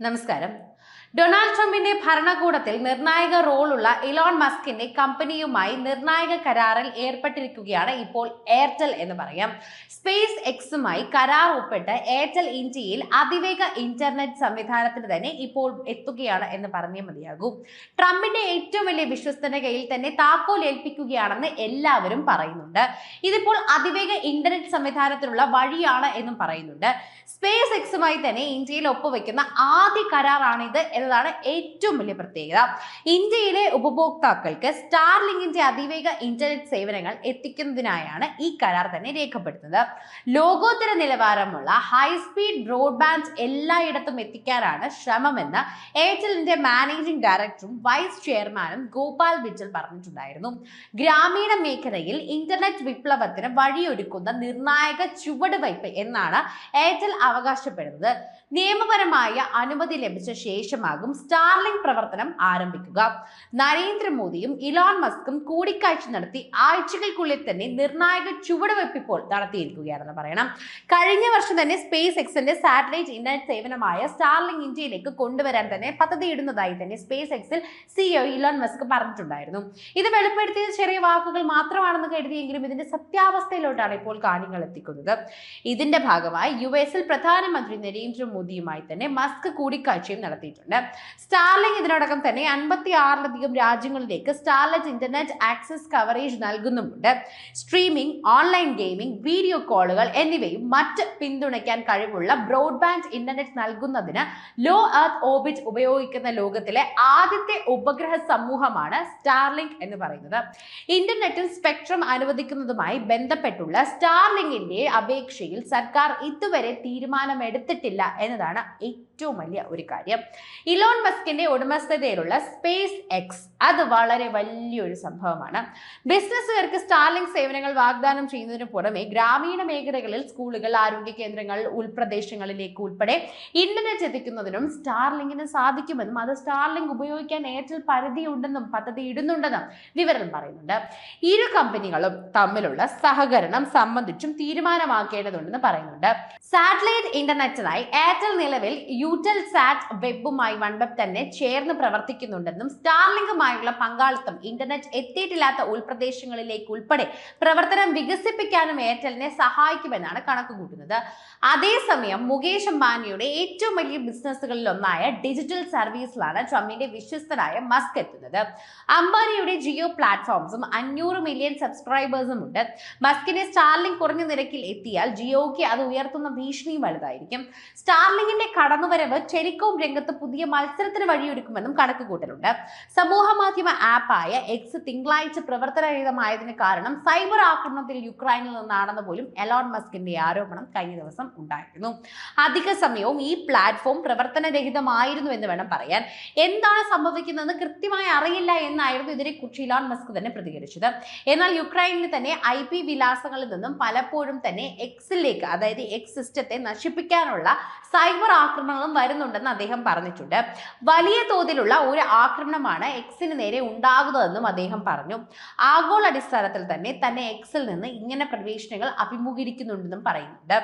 നമസ്കാരം. ഡൊണാൾഡ് ട്രംപിന്റെ ഭരണകൂടത്തിൽ നിർണായക റോളുള്ള ഇലോൺ മസ്കിന്റെ കമ്പനിയുമായി നിർണായക കരാറിൽ ഏർപ്പെട്ടിരിക്കുകയാണ് ഇപ്പോൾ എയർടെൽ എന്ന് പറയാം. സ്പേസ് എക്സുമായി കരാർ ഒപ്പിട്ട് എയർടെൽ ഇന്ത്യയിൽ അതിവേഗ ഇന്റർനെറ്റ് സംവിധാനത്തിന് തന്നെ ഇപ്പോൾ എത്തുകയാണ് എന്ന് പറഞ്ഞേ മതിയാകും. ട്രംപിന്റെ ഏറ്റവും വലിയ വിശ്വസ്തന്റെ കയ്യിൽ തന്നെ താക്കോൽ ഏൽപ്പിക്കുകയാണെന്ന് എല്ലാവരും പറയുന്നുണ്ട്. ഇതിപ്പോൾ അതിവേഗ ഇന്റർനെറ്റ് സംവിധാനത്തിനുള്ള വഴിയാണ് എന്നും പറയുന്നുണ്ട്. സ്പേസ് എക്സുമായി തന്നെ ഇന്ത്യയിൽ ഒപ്പുവെക്കുന്ന ആദ്യ കരാറാണിത് എന്നതാണ് ഏറ്റവും വലിയ പ്രത്യേകത. ഇന്ത്യയിലെ ഉപഭോക്താക്കൾക്ക് സ്റ്റാർലിങ്കിന്റെ അതിവേഗ ഇന്റർനെറ്റ് സേവനങ്ങൾ എത്തിക്കുന്നതിനായാണ് ഈ കരാർ തന്നെ രേഖപ്പെടുത്തുന്നത്. ലോകോത്തര നിലവാരമുള്ള ഹൈസ്പീഡ് ബ്രോഡ്ബാൻഡ് എല്ലായിടത്തും എത്തിക്കാനാണ് ശ്രമമെന്ന് എയർടെലിന്റെ മാനേജിംഗ് ഡയറക്ടറും വൈസ് ചെയർമാനും ഗോപാൽ വിജൽ പറഞ്ഞിട്ടുണ്ടായിരുന്നു. ഗ്രാമീണ മേഖലയിൽ ഇന്റർനെറ്റ് വിപ്ലവത്തിന് വഴിയൊരുക്കുന്ന നിർണായക ചുവടുവയ്പ് എന്നാണ് എയർടെൽ അവകാശപ്പെടുന്നത്. നിയമപരമായ അനുമതി ലഭിച്ച ശേഷമാകും സ്റ്റാർലിംഗ് പ്രവർത്തനം ആരംഭിക്കുക. നരേന്ദ്രമോദിയും ഇലോൺ മസ്കും കൂടിക്കാഴ്ച നടത്തി ആഴ്ചകൾക്കുള്ളിൽ തന്നെ നിർണായക ചുവടുവെപ്പ് ഇപ്പോൾ നടത്തിയിരിക്കുകയാണെന്ന് പറയണം. കഴിഞ്ഞ വർഷം തന്നെ സ്പേസ് എക്സിന്റെ സാറ്റലൈറ്റ് ഇന്റർനെറ്റ് സേവനമായ സ്റ്റാർലിംഗ് ഇന്ത്യയിലേക്ക് കൊണ്ടുവരാൻ തന്നെ പദ്ധതിയിടുന്നതായി തന്നെ സ്പേസ് എക്സിൽ സിഇഒ ഇലോൺ മസ്ക് പറഞ്ഞിട്ടുണ്ടായിരുന്നു. ഇത് വെളിപ്പെടുത്തിയത് ചെറിയ വാക്കുകൾ മാത്രമാണെന്ന് കരുതിയെങ്കിലും ഇതിന്റെ സത്യാവസ്ഥയിലോട്ടാണ് ഇപ്പോൾ കാര്യങ്ങൾ എത്തിക്കുന്നത്. ഇതിന്റെ ഭാഗമായി യു എസിൽ പ്രധാനമന്ത്രി നരേന്ദ്രമോദിയുമായി തന്നെ മസ്ക് കൂടിക്കാഴ്ചയും നടത്തിയിട്ടുണ്ട്. സ്റ്റാർലിങ്ക് ഇതിനോടകം തന്നെ അൻപത്തി ആറിലധികം രാജ്യങ്ങളിലേക്ക് സ്റ്റാർലെറ്റ് ഇന്റർനെറ്റ് ആക്സസ് കവറേജ് നൽകുന്നുമുണ്ട്. സ്ട്രീമിംഗ് ഓൺലൈൻ ഗെയിമിംഗ് വീഡിയോ കോളുകൾ എന്നിവയും മറ്റ് പിന്തുണയ്ക്കാൻ കഴിവുള്ള ബ്രോഡ്ബാൻഡ് ഇന്റർനെറ്റ് നൽകുന്നതിന് ലോ എർത്ത് ഓർബിറ്റ് ഉപയോഗിക്കുന്ന ലോകത്തിലെ ആദ്യത്തെ ഉപഗ്രഹ സമൂഹമാണ് സ്റ്റാർലിങ്ക് എന്ന് പറയുന്നത്. ഇന്റർനെറ്റിൽ സ്പെക്ട്രം അനുവദിക്കുന്നതുമായി ബന്ധപ്പെട്ടുള്ള സ്റ്റാർലിങ്കിന്റെ അപേക്ഷയിൽ സർക്കാർ ഇതുവരെ തീരുമാനമെടുത്തിട്ടില്ല എന്നതാണ് ഏറ്റവും വലിയ ഒരു കാര്യം. ഇലോൺ മസ്കിന്റെ ഉടമസ്ഥതയിലുള്ള സ്പേസ് എക്സ് അത് വളരെ വലിയൊരു സംഭവമാണ്. ബിസിനസ്സുകാർക്ക് സ്റ്റാർലിംഗ് സേവനങ്ങൾ വാഗ്ദാനം ചെയ്യുന്നതിന് പുറമെ ഗ്രാമീണ മേഖലകളിൽ സ്കൂളുകൾ ആരോഗ്യ കേന്ദ്രങ്ങൾ ഉൾപ്രദേശങ്ങളിലേക്ക് ഉൾപ്പെടെ ഇന്റർനെറ്റ് എത്തിക്കുന്നതിനും സ്റ്റാർലിംഗിന് സാധിക്കുമെന്നും അത് സ്റ്റാർലിംഗ് ഉപയോഗിക്കാൻ എയർടെൽ പരിധിയുണ്ടെന്നും പദ്ധതി ഇടുന്നുണ്ടെന്നും വിവരം പറയുന്നുണ്ട്. ഇരു കമ്പനികളും തമ്മിലുള്ള സഹകരണം സംബന്ധിച്ചും തീരുമാനമാക്കേണ്ടതുണ്ടെന്ന് പറയുന്നുണ്ട്. സാറ്റലൈറ്റ് ഇന്റർനെറ്റിനായി എയർടെൽ നിലവിൽ യൂറ്റൽ സാറ്റ് വെബുമായി വൺവെബ് തന്നെ ചേർന്ന് പ്രവർത്തിക്കുന്നുണ്ടെന്നും സ്റ്റാർലിങ്കുമായുള്ള പങ്കാളിത്തം ഇന്റർനെറ്റ് എത്തിയിട്ടില്ലാത്ത ഉൾപ്രദേശങ്ങളിലേക്ക് ഉൾപ്പെടെ പ്രവർത്തനം വികസിപ്പിക്കാനും എയർടെലിനെ സഹായിക്കുമെന്നാണ് കണക്കുകൂട്ടുന്നത്. അതേസമയം മുകേഷ് അംബാനിയുടെ ഏറ്റവും വലിയ ബിസിനസ്സുകളിൽ ഒന്നായ ഡിജിറ്റൽ സർവീസിലാണ് ട്രംപിന്റെ വിശ്വസ്തനായ മസ്ക് എത്തുന്നത്. അംബാനിയുടെ ജിയോ പ്ലാറ്റ്ഫോംസും അഞ്ഞൂറ് മില്യൺ സബ്സ്ക്രൈബേഴ്സും ഉണ്ട്. മസ്കിനെ സ്റ്റാർലിംഗ് കുറഞ്ഞ നിരക്കിൽ എത്തിയാൽ ജിയോയ്ക്ക് അത് ഉയർത്തുന്ന ഭീഷണിയും വലുതായിരിക്കും. സ്റ്റാർലിങ്ങിന്റെ കടന്നുവരവ് ടെലികോം രംഗത്ത് പുതിയ മത്സരത്തിന് വഴിയൊരുക്കുമെന്നും കണക്കുകൂട്ടലുണ്ട്. സമൂഹ മാധ്യമ ആപ്പായ എക്സ് തിങ്കളാഴ്ച പ്രവർത്തനരഹിതമായതിന് കാരണം സൈബർ ആക്രമണത്തിൽ യുക്രൈനിൽ നിന്നാണെന്ന് പോലും എലോൺ മസ്കിന്റെ ആരോപണം കഴിഞ്ഞ ദിവസം ഉണ്ടായിരുന്നു. അധിക സമയവും ഈ പ്ലാറ്റ്ഫോം പ്രവർത്തനരഹിതമായിരുന്നു എന്ന് വേണം പറയാൻ. എന്താണ് സംഭവിക്കുന്നതെന്ന് കൃത്യമായി അറിയില്ല എന്നായിരുന്നു ഇതിനെക്കുറിച്ച് ഇലോൺ മസ്ക് തന്നെ പ്രതികരിച്ചത്. എന്നാൽ യുക്രൈനിൽ തന്നെ ഐ പി വിലാസങ്ങളിൽ നിന്നും പലപ്പോഴും തന്നെ എക്സിലേക്ക് അതായത് എക്സ് സിസ്റ്റത്തെ നശിപ്പിക്കാനുള്ള സൈബർ ആക്രമണങ്ങളും വരുന്നുണ്ടെന്ന് അദ്ദേഹം പറഞ്ഞിട്ടുണ്ട്. വലിയ തോതിലുള്ള ഒരു ആക്രമണമാണ് എക്സിന് നേരെ ഉണ്ടാകുന്നതെന്നും അദ്ദേഹം പറഞ്ഞു. ആഗോള അടിസ്ഥാനത്തിൽ തന്നെ തന്നെ എക്സിൽ നിന്ന് ഇങ്ങനെ പ്രവേശനങ്ങൾ അഭിമുഖീകരിക്കുന്നുണ്ടെന്നും പറയുന്നുണ്ട്.